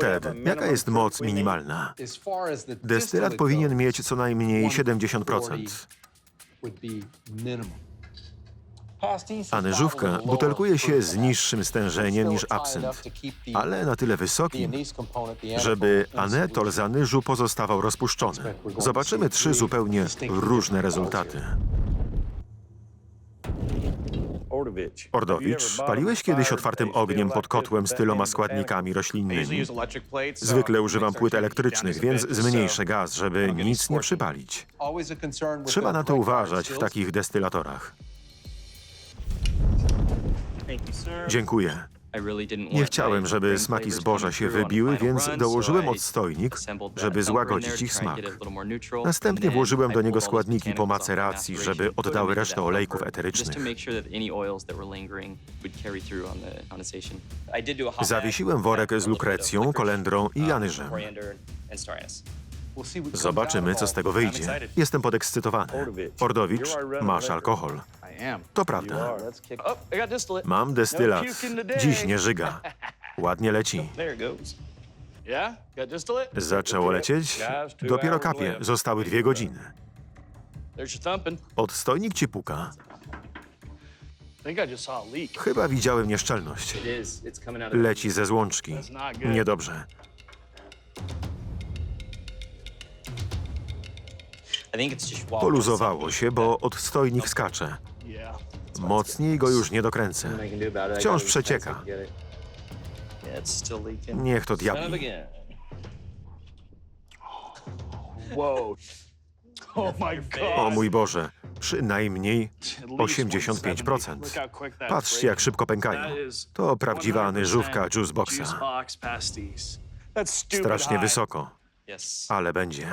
Ted, jaka jest moc minimalna? Destylat powinien mieć co najmniej 70%. Anyżówka butelkuje się z niższym stężeniem niż absynt, ale na tyle wysokim, żeby anetol z anyżu pozostawał rozpuszczony. Zobaczymy trzy zupełnie różne rezultaty. Ordowicz, paliłeś kiedyś otwartym ogniem pod kotłem z tyloma składnikami roślinnymi? Zwykle używam płyt elektrycznych, więc zmniejszę gaz, żeby nic nie przypalić. Trzeba na to uważać w takich destylatorach. Dziękuję. Nie chciałem, żeby smaki zboża się wybiły, więc dołożyłem odstojnik, żeby złagodzić ich smak. Następnie włożyłem do niego składniki po maceracji, żeby oddały resztę olejków eterycznych. Zawiesiłem worek z lukrecją, kolendrą i anyżem. Zobaczymy, co z tego wyjdzie. Jestem podekscytowany. Ordowicz, masz alkohol. To prawda. Mam destylat. Dziś nie żyga. Ładnie leci. Zaczęło lecieć? Dopiero kapie. Zostały dwie godziny. Odstojnik ci puka. Chyba widziałem nieszczelność. Leci ze złączki. Niedobrze. Poluzowało się, bo odstojnik skacze. Mocniej go już nie dokręcę. Wciąż przecieka. Niech to diabli. O mój Boże, przynajmniej 85%. Patrzcie, jak szybko pękają. To prawdziwa anyżówka Juiceboxa. Strasznie wysoko, ale będzie.